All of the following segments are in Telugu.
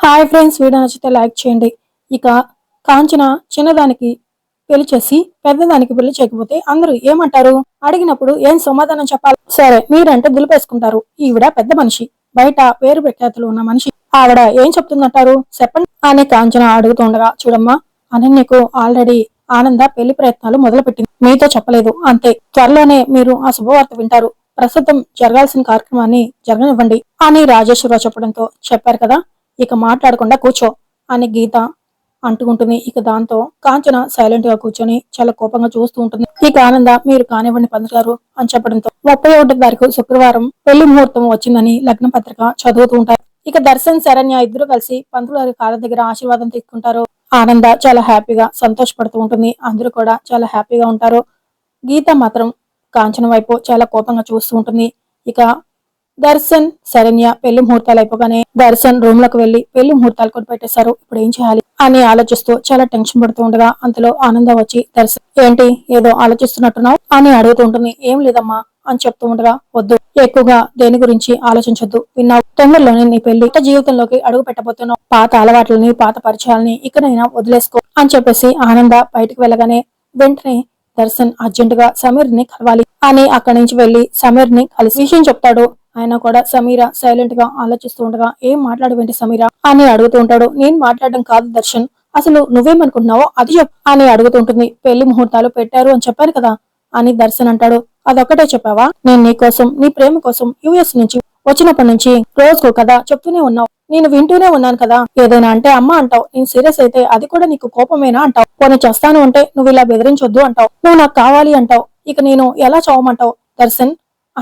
హాయ్ ఫ్రెండ్స్ వీడియో నచ్చితే లైక్ చేయండి. ఇక కాంచన చిన్నదానికి పెళ్ళి చేసి పెద్దదానికి పెళ్ళి చేయకపోతే అందరూ ఏమంటారు? అడిగినప్పుడు ఏం సమాధానం చెప్పాలి? సరే మీరంటే దులిపేసుకుంటారు. ఈవిడ పెద్ద మనిషి. బయట పేరు ప్రఖ్యాతులు ఉన్న మనిషి. ఆవిడ ఏం చెప్తుందంటారు? చెప్పండి. అని కాంచన అడుగుతుండగా చూడమ్మా అనన్యకు ఆల్రెడీ ఆనంద పెళ్ళి ప్రయత్నాలు మొదలుపెట్టింది. మీతో చెప్పలేదు. అంతే. త్వరలోనే మీరు ఆ శుభవార్త వింటారు. ప్రస్తుతం జరగాల్సిన కార్యక్రమాన్ని జరగనివ్వండి అని రాజేశ్వరరావు చెప్పడంతో చెప్పారు కదా. ఇక మాట్లాడకుండా కూర్చో అని గీత అంటుకుంటుంది. ఇక దాంతో కాంచన సైలెంట్గా కూర్చొని చాలా కోపంగా చూస్తూ ఉంటుంది. ఇక ఆనంద మీరు కానివ్వండి పంతులు గారు అని చెప్పడంతో ముప్పై ఒకటి తారీఖు శుక్రవారం పెళ్ళి ముహూర్తం వచ్చిందని లగ్న పత్రిక చదువుతూ ఉంటారు. ఇక దర్శన్ శరణ్య ఇద్దరు కలిసి పంతులు గారి కాళ్ళ దగ్గర ఆశీర్వాదం తీసుకుంటారు. ఆనంద చాలా హ్యాపీగా సంతోషపడుతూ ఉంటుంది. అందరూ కూడా చాలా హ్యాపీగా ఉంటారు. గీత మాత్రం కాంచన వైపు చాలా కోపంగా చూస్తూ ఉంటుంది. ఇక దర్శన్ శరణ్య పెళ్ళి ముహూర్తాలు అయిపోగానే దర్శన్ రూమ్లోకి వెళ్ళి పెళ్ళి ముహూర్తాలు కొని పెట్టేశారు ఇప్పుడు ఏం చేయాలి? అని ఆలోచిస్తూ చాలా టెన్షన్ పడుతూ ఉండగా అంతలో ఆనందం వచ్చి దర్శన్ ఏంటి? ఏదో ఆలోచిస్తున్నట్టున్నావు? అని అడుగుతూ ఉంటుంది. ఏం లేదమ్మా అని చెప్తూ ఉండగా వద్దు. ఎక్కువగా దేని గురించి ఆలోచించొద్దు. విన్నావు? తొందరలోనే నీ పెళ్ళి కొత్త జీవితంలోకి అడుగు పెట్టబోతున్నావు. పాత అలవాట్లని పాత పరిచయాలని ఇక్కడైనా వదిలేసుకో అని చెప్పేసి ఆనంద బయటకు వెళ్ళగానే వెంటనే దర్శన్ అర్జెంట్గా సమీర్ని కలవాలి అని అక్కడి నుంచి వెళ్ళి సమీర్ని కలిసి విషయం చెప్తాడు. ఆయన కూడా సమీర సైలెంట్గా ఆలోచిస్తూ ఉండగా ఏం మాట్లాడవేంటి సమీర? అని అడుగుతూ ఉంటాడు. నేను మాట్లాడడం కాదు దర్శన్. అసలు నువ్వేమనుకుంటున్నావో అది చెప్పు అని అడుగుతుంటుంది పెళ్ళి ముహూర్తాలు పెట్టారు అని చెప్పాను కదా అని దర్శన్ అంటాడు. అదొక్కటే చెప్పావా? నేను నీ కోసం నీ ప్రేమ కోసం యుఎస్ నుంచి వచ్చినప్పటి నుంచి రోజుకు కదా చెప్తూనే ఉన్నావు. నేను వింటూనే ఉన్నాను కదా. ఏదైనా అంటే అమ్మ అంటావు. నేను సీరియస్ అయితే అది కూడా నీకు కోపమేనా అంటావు. పోనీ చేస్తాను అంటే నువ్వు ఇలా బెదిరించొద్దు అంటావు. నువ్వు నాకు కావాలి అంటావు. ఇక నేను ఎలా చావమంటావు? దర్శన్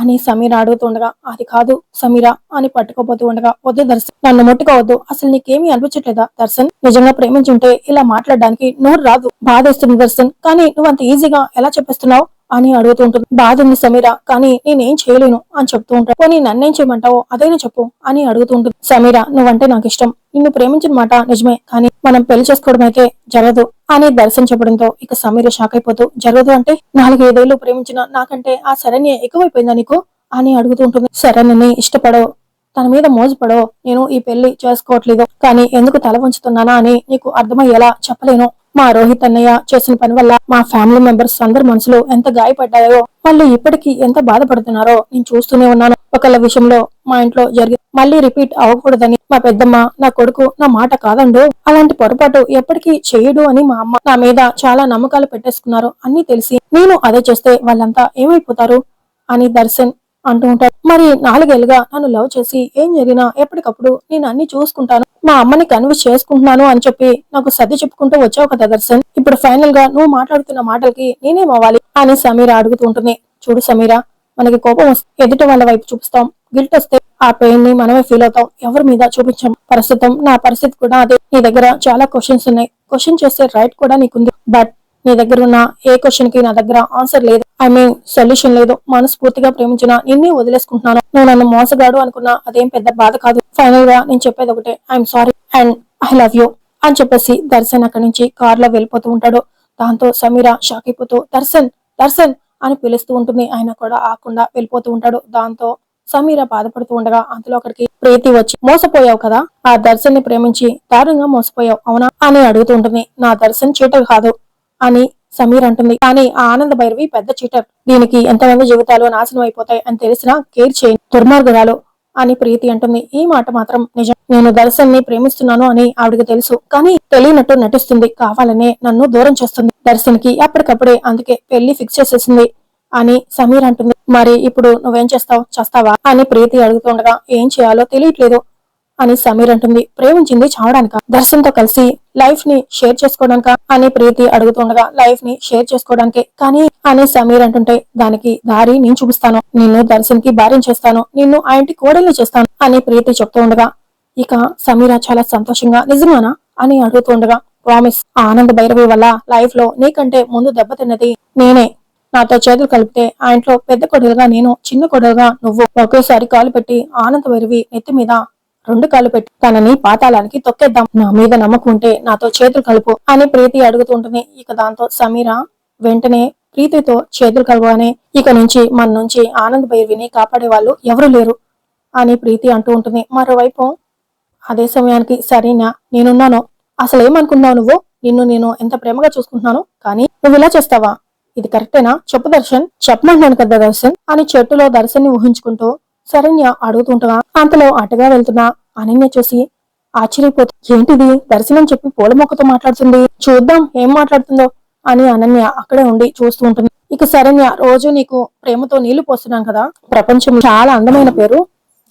అని సమీర అడుగుతుండగా అది కాదు సమీర అని పట్టుకోబోతూ ఉండగా వద్దు దర్శన్ నన్ను ముట్టుకోవద్దు. అసలు నీకేమీ అనిపించట్లేదా దర్శన్? నిజంగా ప్రేమించుంటే ఇలా మాట్లాడడానికి నోరు రాదు. బాధేస్తుంది దర్శన్. కానీ నువ్వు అంత ఈజీగా ఎలా చెప్పేస్తున్నావు? అని అడుగుతుంటుంది బాధ ఉంది సమీర కానీ నేనేం చేయలేను అని చెప్తూ ఉంటాను పోనీ నన్నేం చేయమంటావో అదైనా చెప్పు అని అడుగుతుంటుంది సమీర నువ్వంటే నాకు ఇష్టం. నిన్ను ప్రేమించిన మాట నిజమే కానీ మనం పెళ్ళి చేసుకోవడం అయితే జరగదు అని దర్శనం చెప్పడంతో ఇక సమీర షాక్ అయిపోతూ జరగదు అంటే నాలుగైదేళ్ళు ప్రేమించిన నాకంటే ఆ శరణ్య ఎక్కువైపోయిందా నీకు? అని అడుగుతుంటుంది శరణ్యని ఇష్టపడవు. తన మీద మోజుపడో నేను ఈ పెళ్ళి చేసుకోవట్లేదు. కానీ ఎందుకు తల వంచుతున్నానా అని నీకు అర్థమయ్యేలా చెప్పలేను. మా రోహిత్ అన్నయ్య చేసిన పని వల్ల మా ఫ్యామిలీ మెంబర్స్ అందరి మనసులో ఎంత గాయపడ్డాయో వాళ్ళు ఇప్పటికీ ఎంత బాధపడుతున్నారో నేను చూస్తూనే ఉన్నాను. ఒకళ్ళ విషయంలో మా ఇంట్లో జరిగి మళ్ళీ రిపీట్ అవ్వకూడదని మా పెద్దమ్మ నా కొడుకు నా మాట కాదండు అలాంటి పొరపాటు ఎప్పటికీ చేయడు అని మా అమ్మ నా మీద చాలా నమ్మకాలు పెట్టేసుకున్నారు. అన్ని తెలిసి నేను అదే చేస్తే వాళ్ళంతా ఏమైపోతారు? అని దర్శన్ అంటూ ఉంటాడు మరి నాలుగేళ్ళుగా నన్ను లవ్ చేసి ఏం జరిగినా ఎప్పటికప్పుడు నేను అన్ని చూసుకుంటాను. మా అమ్మని కన్విన్స్ చేసుకుంటున్నాను అని చెప్పి నాకు సర్ది చెప్పుకుంటూ వచ్చావు కదా దర్శన్ ఇప్పుడు ఫైనల్గా నువ్వు మాట్లాడుతున్న మాటలకి నేనేమవ్వాలి అని సమీర అడుగుతూ ఉంటుంది. చూడు సమీర మనకి కోపం వస్తే ఎదుటి వాళ్ళ వైపు చూపిస్తాం. గిల్ట్ వస్తే ఆ పెయిన్ని మనమే ఫీల్ అవుతాం. ఎవరి మీద చూపించాం. ప్రస్తుతం నా పరిస్థితి కూడా అదే. నీ దగ్గర చాలా క్వశ్చన్స్ ఉన్నాయి. క్వశ్చన్ చేసే రైట్ కూడా నీకుంది. బట్ నీ దగ్గర ఉన్న ఏ క్వశ్చన్కి నా దగ్గర ఆన్సర్ లేదు. ఐ మీన్ సొల్యూషన్ లేదు. మనస్ఫూర్తిగా ప్రేమించిన నిన్నే వదిలేసుకుంటున్నాను. నువ్వు నన్ను మోసగాడు అనుకున్నా అదేం పెద్ద బాధ కాదు. ఫైనల్గా నేను చెప్పేది ఒకటే. I'm sorry and I love you అని చెప్పేసి దర్శన్ అక్కడి నుంచి కార్లో వెళ్ళిపోతూ ఉంటాడు. దాంతో సమీర షాక్ అయిపోతూ దర్శన్ దర్శన్ అని పిలుస్తూ ఉంటుంది. ఆయన కూడా ఆకుండా వెళ్ళిపోతూ ఉంటాడు. దాంతో సమీర బాధపడుతూ ఉండగా అందులో అక్కడికి ప్రీతి వచ్చి మోసపోయావు కదా? ఆ దర్శన్ని ప్రేమించి దారుణంగా మోసపోయావు అవునా? అని అడుగుతూ ఉంటుంది. నా దర్శన్ చీటర్ కాదు. అని సమీర్ అంటుంది. కానీ ఆ ఆనంద భైరవి పెద్ద చీటర్. దీనికి ఎంతమంది జీవితాలు నాశనం అయిపోతాయి అని తెలిసినా కేర్ చేయి దుర్మార్గురాలు అని ప్రీతి అంటుంది. ఈ మాట మాత్రం నిజం. నేను దర్శన్ని ప్రేమిస్తున్నాను అని ఆవిడకి తెలుసు. కానీ తెలియనట్టు నటిస్తుంది. కావాలనే నన్ను దూరం చేస్తుంది. దర్శన్కి అప్పటికప్పుడే అందుకే పెళ్ళి ఫిక్స్ చేసేసింది అని సమీర్ అంటుంది. మరి ఇప్పుడు నువ్వేం చేస్తావు? చేస్తావా? అని ప్రీతి అడుగుతుండగా ఏం చేయాలో తెలియట్లేదు. అని సమీర్ అంటుంది. ప్రేమించింది చావడానిక. దర్శన్తో కలిసి లైఫ్ని షేర్ చేసుకోవడానిక అని ప్రీతి అడుగుతుండగా లైఫ్ని షేర్ చేసుకోవడానికి కానీ అని సమీర్ అంటుంటే దానికి దారి నేను చూపిస్తాను. నిన్ను దర్శన్కి భార్యం చేస్తాను. నిన్ను ఆ ఇంటి కోడల్ని చేస్తాను అని ప్రీతి చెప్తూ ఉండగా ఇక సమీర చాలా సంతోషంగా నిజమానా అని అడుగుతూ ఉండగా ప్రామిస్ ఆనంద్ ఆనంద భైరవి వల్ల లైఫ్లో నీకంటే ముందు దెబ్బతిన్నది నేనే. నాతో చేతులు కలిపితే ఆ ఇంట్లో పెద్ద కొడలుగా నేను చిన్న కొడలుగా నువ్వు ఒకేసారి కాలు పెట్టి ఆనంద భైరవి నెత్తి మీద రెండు కాళ్ళు పెట్టి తనని పాతాళానికి తొక్కేద్దాం. నా మీద నమ్మకుంటే నాతో చేతులు కలుపు అని ప్రీతి అడుగుతుంటుంది. ఇక దాంతో సమీర వెంటనే ప్రీతితో చేతులు కలవగానే ఇక నుంచి మన నుంచి ఆనంద్ భైరవిని కాపాడే వాళ్ళు ఎవరు లేరు అని ప్రీతి అంటూ ఉంటుంది. మరోవైపు అదే సమయానికి సరేనా నేనున్నాను. అసలు ఏమనుకున్నావు నువ్వు? నిన్ను నేను ఎంత ప్రేమగా చూసుకుంటున్నాను? కానీ నువ్వు ఇలా చేస్తావా? ఇది కరెక్టేనా? చెప్పు దర్శన్. చెప్పమంటున్నాను కదా దర్శన్ అని చెట్టులో దర్శన్ని ఊహించుకుంటూ శరణ్య అడుగుతుంటగా అంతలో అటుగా వెళ్తున్నా అనన్య చూసి ఆశ్చర్యపోతూ ఏంటిది? దర్శనం చెప్పి పూల మొక్కతో మాట్లాడుతుంది. చూద్దాం ఏం మాట్లాడుతుందో అని అనన్య అక్కడే ఉండి చూస్తూ ఉంటుంది. ఇక శరణ్య రోజు నీకు ప్రేమతో నీళ్ళు పోస్తున్నాం కదా. ప్రపంచం చాలా అందమైన పేరు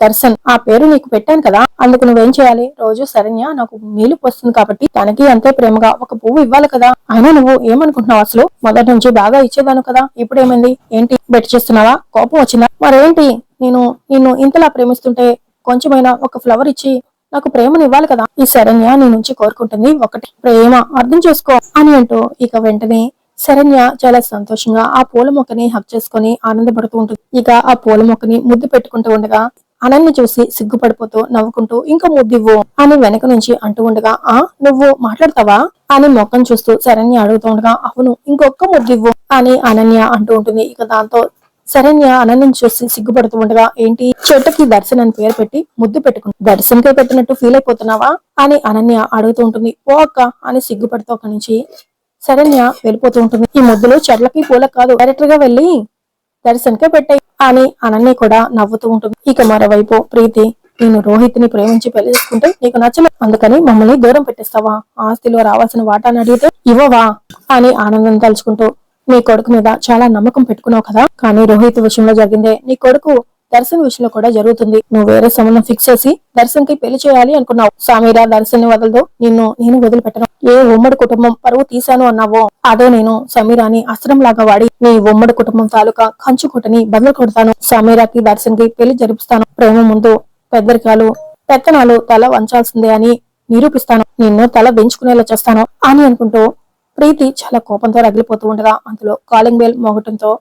దర్శన్. ఆ పేరు నీకు పెట్టాను కదా. అందుకు నువ్వేం చేయాలి? రోజు శరణ్య నాకు నీళ్ళు పోస్తుంది కాబట్టి తనకి అంతే ప్రేమగా ఒక పువ్వు ఇవ్వాలి కదా. అయినా నువ్వు ఏమనుకుంటున్నావు అసలు? మొదటి నుంచి బాగా ఇచ్చేదాను కదా. ఇప్పుడు ఏమైంది ఏంటి? బెట్ చేస్తున్నావా? కోపం వచ్చిందా? మరేంటి? నేను నిన్ను ఇంతలా ప్రేమిస్తుంటే కొంచెమైనా ఒక ఫ్లవర్ ఇచ్చి నాకు ప్రేమను ఇవ్వాలి కదా. ఈ శరణ్య నీ నుంచి కోరుకుంటుంది ఒకటి. ప్రేమ అర్థం చేసుకో అని అంటూ ఇక వెంటనే శరణ్య చాలా సంతోషంగా ఆ పూల మొక్కని హక్ చేసుకుని ఆనందపడుతూ ఉంటుంది. ఇక ఆ పూల మొక్కని ముద్దు పెట్టుకుంటూ ఉండగా అనన్ని చూసి సిగ్గుపడిపోతూ నవ్వుకుంటూ ఇంకా ముద్దివ్వు అని వెనక నుంచి అంటూ ఉండగా ఆ నువ్వు మాట్లాడతావా? అని మొక్కను చూస్తూ శరణ్య అడుగుతూ ఉండగా అవును ఇంకొక ముద్దివ్వు అని అనన్య అంటూ ఉంటుంది. ఇక దాంతో శరణ్య అనన్యం చూసి సిగ్గుపడుతూ ఉండగా ఏంటి? చెట్టుకి దర్శన్ అని పేరు పెట్టి ముద్దు పెట్టుకుంది దర్శన్కే పెట్టినట్టు ఫీల్ అయిపోతున్నావా? అని అనన్య అడుగుతూ ఉంటుంది. ఓ అక్క అని సిగ్గుపడుతూ అక్కడి నుంచి శరణ్య వెళ్ళిపోతూ ఉంటుంది. ఈ ముద్దులు చెట్లకి పూలకు కాదు. డైరెక్టర్గా వెళ్ళి దర్శన్కే పెట్టాయి. అని అనన్య కూడా నవ్వుతూ ఉంటుంది. ఇక మరోవైపు ప్రీతి నేను రోహిత్ని ప్రేమించి పెళ్ళి చేసుకుంటే నీకు నచ్చలేదు అందుకని మమ్మల్ని దూరం పెట్టేస్తావా? ఆస్తిలో రావాల్సిన వాటాన్ని అడిగితే ఇవ్వవా? అని ఆనందం తలుచుకుంటూ నీ కొడుకు మీద చాలా నమ్మకం పెట్టుకున్నావు కదా? కానీ రోహిత్ విషయంలో జరిగిందే నీ కొడుకు దర్శన్ విషయంలో కూడా జరుగుతుంది. నువ్వు వేరే సంబంధం ఫిక్స్ చేసి దర్శన్కి పెళ్ళి చేయాలి అనుకున్నావు. సామీరా దర్శన్ని వదలదు. నిన్ను నేను వదిలిపెట్టను. ఏ ఉమ్మడి కుటుంబం పరువు తీశాను అన్నావో అదే నేను సమీరాని అస్త్రం లాగా వాడి నీ ఉమ్మడి కుటుంబం తాలూకా కంచుకుటని బదులు కొడతాను సమీరాకి దర్శన్కి పెళ్ళి జరిపిస్తాను. ప్రేమ ముందు పెద్దరికాలు పెత్తనాలు తల వంచాల్సిందే అని నిరూపిస్తాను. నిన్ను తల వెంచుకునేలా చేస్తాను అని అనుకుంటూ ప్రీతి చాలా కోపంతో రగిలిపోతూ ఉండగా అందులో కాలింగ్ బెల్ మోగటంతో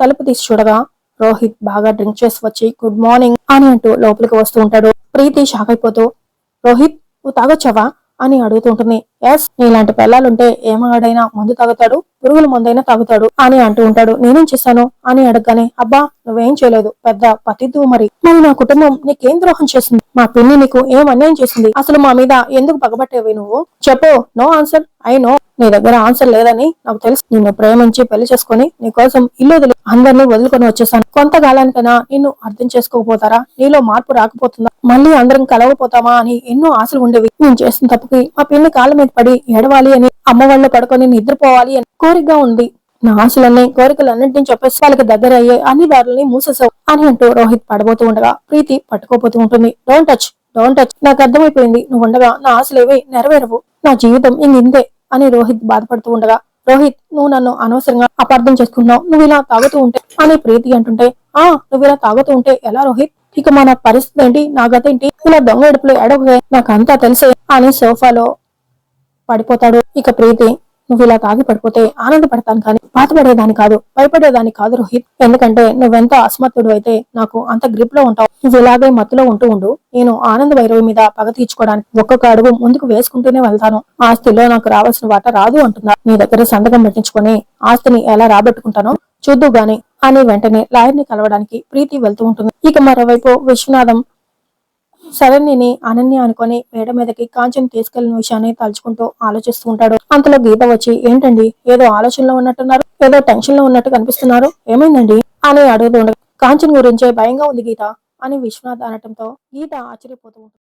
తలుపు తీసి చూడగా రోహిత్ బాగా డ్రింక్ చేసి వచ్చి గుడ్ మార్నింగ్ అని అంటూ లోపలికి వస్తూ ఉంటాడు. ప్రీతి షాక్ అయిపోతూ రోహిత్ నువ్వు తాగొచ్చావా? అని అడుగుతూ ఉంటుంది. ఎస్ నీలాంటి పిల్లలుంటే ఏమాడైనా మందు తాగుతాడు పురుగుల మందైనా తాగుతాడు అని అంటూ ఉంటాడు. నేనేం చేశాను? అని అడగగానే అబ్బా నువ్వేం చేయలేదు పెద్ద పతిద్దు మరి. మరి నా కుటుంబం నీకేం ద్రోహం చేసింది? మా పిన్ని నీకు ఏం అన్యాయం చేసింది? అసలు మా మీద ఎందుకు పగబట్టేవి నువ్వు? చెప్పు నో ఆన్సర్ ఐ నో నీ దగ్గర ఆన్సర్ లేదని నాకు తెలుసు. నిన్ను ప్రేమించి పెళ్ళి చేసుకుని నీ కోసం ఇల్లు వదిలి అందరినీ వదులుకొని వచ్చేసాను. కొంతకాలానికైనా నిన్ను అర్థం చేసుకోకపోతారా? నీలో మార్పు రాకపోతుందా? మళ్ళీ అందరం కలవపోతామా అని ఎన్నో ఆశలు ఉండేవి. నేను చేసిన తప్పుకి మా పిన్ని కాళ్ళ మీద పడి ఏడవాలి అని అమ్మ వాళ్ళు పడుకొని నిద్రపోవాలి అని కోరికగా ఉంది. నా ఆశలన్నీ కోరికలన్నింటినీ చెప్పేసి వాళ్ళకి దగ్గర అయ్యే అన్ని దారులని మూసేసావు అని అంటూ రోహిత్ పడబోతూ ఉండగా ప్రీతి పట్టుకోపోతూ ఉంటుంది. డోంట్ టచ్ డోంట్ టచ్ నాకు అర్థమైపోయింది. నువ్వు ఉండగా నా ఆశలేవి నెరవేరవు. నా జీవితం ఇంతే. అని రోహిత్ బాధపడుతూ ఉండగా రోహిత్ నువ్వు నన్ను అనవసరంగా అపార్థం చేసుకున్నావు. నువ్వు ఇలా తాగుతూ ఉంటే అని ప్రీతి అంటుంటే ఆ నువ్వు ఇలా తాగుతూ ఉంటే ఎలా రోహిత్? ఇక మన పరిస్థితి ఏంటి? నా గత ఏంటి? ఇలా దొంగ ఎడుపులు ఎడవే నాకు అంతా తెలిసే అని సోఫాలో పడిపోతాడు ఇక ప్రీతి. నువ్వు ఇలా తాగి పడిపోతే ఆనందపడతాను కానీ బాధపడేదాన్ని కాదు భయపడేదాన్ని కాదు రోహిత్. ఎందుకంటే నువ్వెంత అస్మత్తుడు అయితే నాకు అంత గ్రిప్లో ఉంటావు. నువ్వు ఇలాగే మత్తులో ఉంటూ ఉండు. నేను ఆనంద వైరవి మీద పగ తీర్చుకోవడానికి ఒక్కొక్క అడుగు ముందుకు వేసుకుంటూనే వెళ్తాను. ఆస్తిలో నాకు రావాల్సిన వాట రాదు అంటున్నా. నీ దగ్గర సంతకం పెట్టించుకొని ఆస్తిని ఎలా రాబట్టుకుంటానో చూద్దు గాని అని వెంటనే లాయర్ని కలవడానికి ప్రీతి వెళ్తూ ఉంటుంది. ఇక మరోవైపు విశ్వనాథం శరణ్యని అనన్య అనుకొని మేడ మీదకి కాంచెం తీసుకెళ్ళిన విషయాన్ని తలుచుకుంటూ ఆలోచిస్తూ ఉంటాడు. అంతలో గీత వచ్చి ఏంటండి? ఏదో ఆలోచనలో ఉన్నట్టున్నారు? ఏదో టెన్షన్లో ఉన్నట్టు కనిపిస్తున్నారు? ఏమైందండి? అని అడుగుతూ ఉండదు కాంచన్ గురించే భయంగా ఉంది గీత అని విశ్వనాథ్ అనటంతో గీత ఆశ్చర్యపోతూ ఉంటుంది.